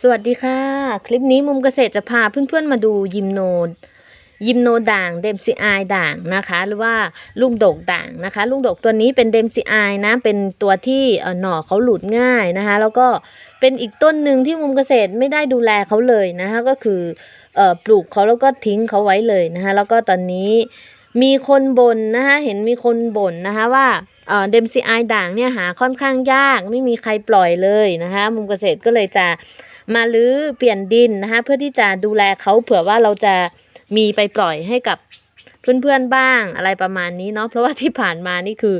สวัสดีค่ะ คลิปนี้มุมเกษตรจะพาเพื่อนๆมาดูยิมโนดยิมโนด่างเดมซีไอด่างนะคะ หรือว่าลูกดกด่างนะคะ ลูกดกตัวนี้เป็นเดมซีไอนะ เป็นตัวที่หน่อเขาหลุดง่ายนะคะ แล้วก็เป็นอีกต้นหนึ่งที่มุมเกษตรไม่ได้ดูแลเขาเลยนะคะ ก็คืออปลูกเขาแล้วก็ทิ้งเขาไว้เลยนะคะ แล้วก็ตอนนี้มีคนบ่นนะคะเห็นมีคนบ่นนะคะว่าเดมซีไอด่างเนี่ยหาค่อนข้างยากไม่มีใครปล่อยเลยนะคะ มุมเกษตรก็เลยจะ มาลื้อเปลี่ยนดินนะคะเพื่อที่จะดูแลเขาเผื่อว่าเราจะมีไปปล่อยให้กับเพื่อนๆบ้างอะไรประมาณนี้เนาะเพราะว่าที่ผ่านมานี่คือ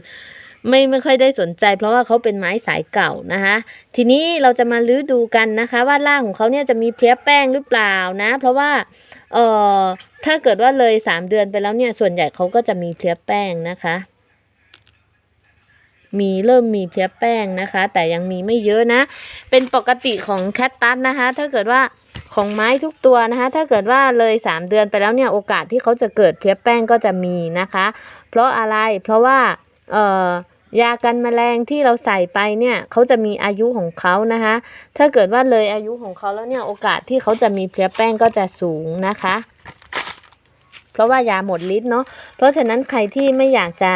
ไม่ไม่ค่อยได้สนใจ เพราะว่าเขาเป็นไม้สายเก่านะคะทีนี้เราจะมาลื้อดูกันนะคะ ว่าร่างของเขาเนี่ยจะมีเพลี้ยแป้งหรือเปล่านะ เพราะว่าเอ่อถ้าเกิดว่าเลยสามเดือนไปแล้วเนี่ยส่วนใหญ่เขาก็จะมีเพลี้ยแป้งนะคะ มีเริ่มมีเพลี้ยแป้งนะคะ แต่ยังมีไม่เยอะนะ เป็นปกติของแคตตัสนะคะ ถ้าเกิดว่าของไม้ทุกตัวนะคะ ถ้าเกิดว่าเลยสามเดือนไปแล้วเนี่ยโอกาสที่เขาจะเกิดเพลี้ยแป้งก็จะมีนะคะ เพราะอะไรเพราะว่าเอ่อยากันแมลงที่เราใส่ไปเนี่ยเขาจะมีอายุของเขานะคะ ถ้าเกิดว่าเลยอายุของเขาแล้วเนี่ยโอกาสที่เขาจะมีเพลี้ยแป้งก็จะสูงนะคะ เพราะว่ายาหมดฤทธิ์เนาะเพราะฉะนั้นใครที่ไม่อยากจะ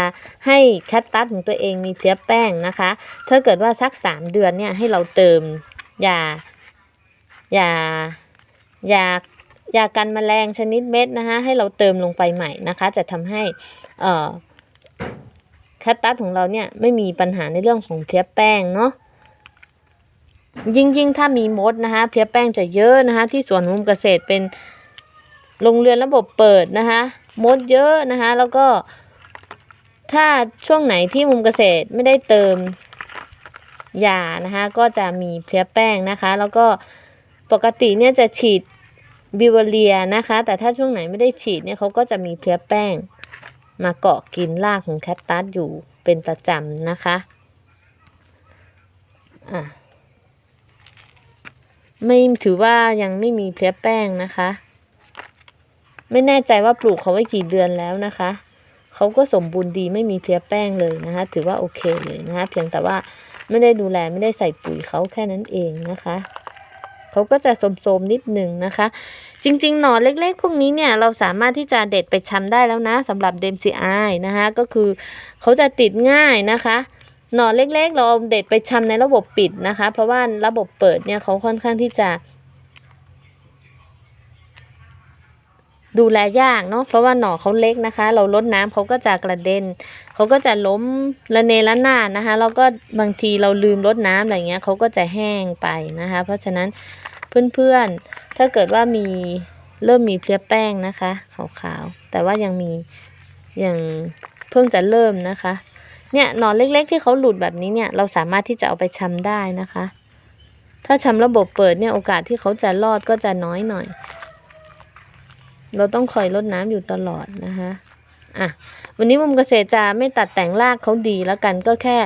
ให้แคตตัสของตัวเองมีเพลี้ยแป้งนะคะ ถ้าเกิดว่าสักสามเดือนเนี่ยให้เราเติมยายายายากันแมลงชนิดเม็ดนะคะให้เราเติมลงไปใหม่นะคะ จะทำให้แคตตัสของเราเนี่ยไม่มีปัญหาในเรื่องของเพลี้ยแป้งเนาะยิ่งยิ่งถ้ามีมดนะคะเพลี้ยแป้งจะเยอะนะคะที่สวนมุมเกษตรเป็น โรงเรือนระบบเปิดนะคะมดเยอะนะคะ แล้วก็ ถ้าช่วงไหนที่มุมเกษตรไม่ได้เติมยานะคะ ก็จะมีเพลี้ยแป้งนะคะ แล้วก็ปกติเนี่ยจะฉีดบิวเรียนะคะ แต่ถ้าช่วงไหนไม่ได้ฉีดเนี่ยเขาก็จะมีเพลี้ยแป้ง มาเกาะกินรากของแคตตัสอยู่เป็นประจำนะคะอะไม่ถือว่ายังไม่มีเพลี้ยแป้งนะคะ ไม่แน่ใจว่าปลูกเขาไว้กี่เดือนแล้วนะคะเขาก็สมบูรณ์ดีไม่มีเพี้ยแป้งเลยนะคะ ถือว่าโอเคเลยนะคะ เพียงแต่ว่าไม่ได้ดูแลไม่ได้ใส่ปุ๋ยเขาแค่นั้นเองนะคะเขาก็จะโสมๆนิดหนึ่งนะคะ จริงๆ หน่อเล็กๆ พวกนี้เนี่ยเราสามารถที่จะเด็ดไปชำได้แล้วนะสำหรับเดมซีไอนะคะก็คือเขาจะติดง่ายนะคะ หน่อเล็กๆ เราเอาเด็ดไปชำในระบบปิดนะคะ เพราะว่าระบบเปิดเนี่ยเขาค่อนข้างที่จะ ดูแลยากเนาะเพราะว่าหน่อเขาเล็กนะคะ เราลดน้ำเขาก็จะกระเด็นเขาก็จะล้มระเนระนาดนะคะแล้วก็บางทีเราลืมลดน้ำอะไรเงี้ยเขาก็จะแห้งไปนะคะ เพราะฉะนั้นเพื่อนๆ ถ้าเกิดว่ามีเริ่มมีเพลี้ยแป้งนะคะขาวๆ แต่ว่ายังมียังเพิ่งจะเริ่มนะคะ เนี่ยหนอนเล็กๆ ที่เขาหลุดแบบนี้เนี่ยเราสามารถที่จะเอาไปชำได้นะคะ ถ้าชำระบบเปิดเนี่ยโอกาสที่เขาจะรอดก็จะน้อยหน่อย เราต้องคอยรดน้ำอยู่ตลอดนะคะอะวันนี้มุมเกษตรจะไม่ตัดแต่งรากเขาดีแล้วกันก็แค่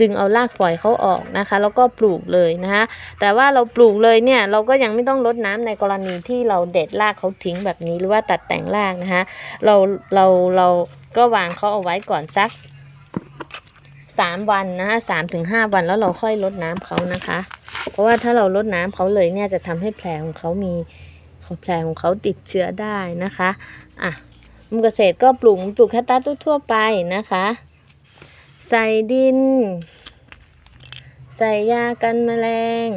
ดึงเอารากฝอยเขาออกนะคะ แล้วก็ปลูกเลยนะคะแต่ว่าเราปลูกเลยเนี่ยเราก็ยังไม่ต้องรดน้ำในกรณีที่เราเด็ดรากเขาทิ้งแบบนี้หรือว่าตัดแต่งรากนะคะเราเราเราก็วางเขาเอาไว้ก่อนสักสามวันนะคะสามถึงห้าวันแล้วเราค่อยรดน้ำเขานะคะ เพราะว่าถ้าเรารดน้ำเขาเลยเนี่ยจะทำให้แผลของเขามี ของแผลของเขาติดเชื้อได้นะคะอะมุมเกษตรก็ปลูกปลูกแคตตัสทั่วไปนะคะ ใส่ดิน ใส่ยากันแมลง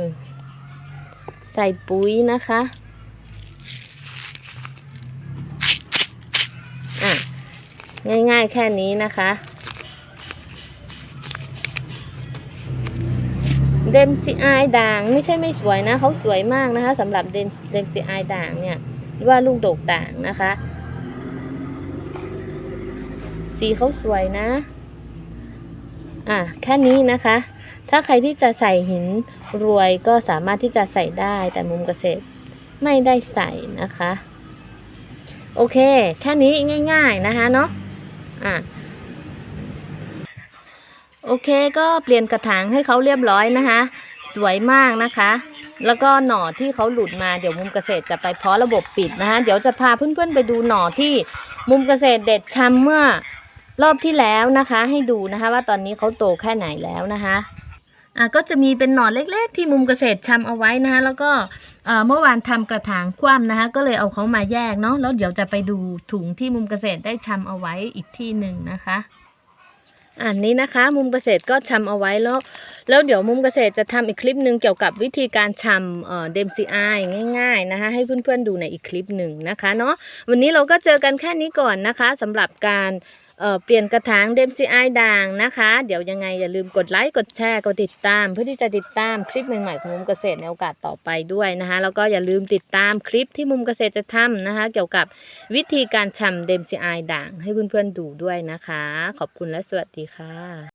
ใส่ปุ๋ยนะคะอะง่ายๆแค่นี้นะคะ เดมซีไอด่างไม่ใช่ไม่สวยนะเขาสวยมากนะคะสำหรับเดมเดมซีไอด่างเนี่ยหรือว่าลูกดกด่างนะคะ สีเขาสวยนะ อะแค่นี้นะคะ ถ้าใครที่จะใส่หินรวยก็สามารถที่จะใส่ได้แต่มุมเกษตรไม่ได้ใส่นะคะ โอเค แค่นี้ง่าย ๆนะคะเนาะอะ โอเคก็เปลี่ยนกระถางให้เขาเรียบร้อยนะคะ สวยมากนะคะ แล้วก็หน่อที่เขาหลุดมาเดี๋ยวมุมเกษตรจะไปเพาะระบบปิดนะคะเดี๋ยวจะพาเพื่อนๆไปดูหน่อที่มุมเกษตรเด็ดชำเมื่อรอบที่แล้วนะคะ ให้ดูนะคะว่าตอนนี้เขาโตแค่ไหนแล้วนะคะอะก็จะมีเป็นหนอเล็ก ๆ ที่มุมเกษตรชำเอาไว้นะคะแล้วก็เอ่อเมื่อวานทำกระถางคว่ำนะคะ ก็เลยเอาเขามาแยกเนาะแล้วเดี๋ยวจะไปดูถุงที่มุมเกษตรได้ชำเอาไว้อีกที่หนึ่งนะคะ อันนี้นะคะ มุมเกษตรก็ชำเอาไว้แล้ว แล้วเดี๋ยวมุมเกษตรจะทำอีกคลิปหนึ่งเกี่ยวกับวิธีการชำเอ่อเดมซีไอง่ายๆนะคะ ให้เพื่อนๆดูในอีกคลิปหนึ่งนะคะเนาะวันนี้เราก็เจอกันแค่นี้ก่อนนะคะสำหรับการ เอ่อเปลี่ยนกระถางเดมซีไอด่างนะคะ เดี๋ยวยังไงอย่าลืมกดไลค์กดแชร์กดติดตาม เพื่อที่จะติดตามคลิปใหม่ๆของมุมเกษตรในโอกาสต่อไปด้วยนะคะ แล้วก็อย่าลืมติดตามคลิปที่มุมเกษตรจะทำนะคะ เกี่ยวกับวิธีการชำเดมซีไอด่างให้เพื่อนๆดูด้วยนะคะ ขอบคุณและสวัสดีค่ะ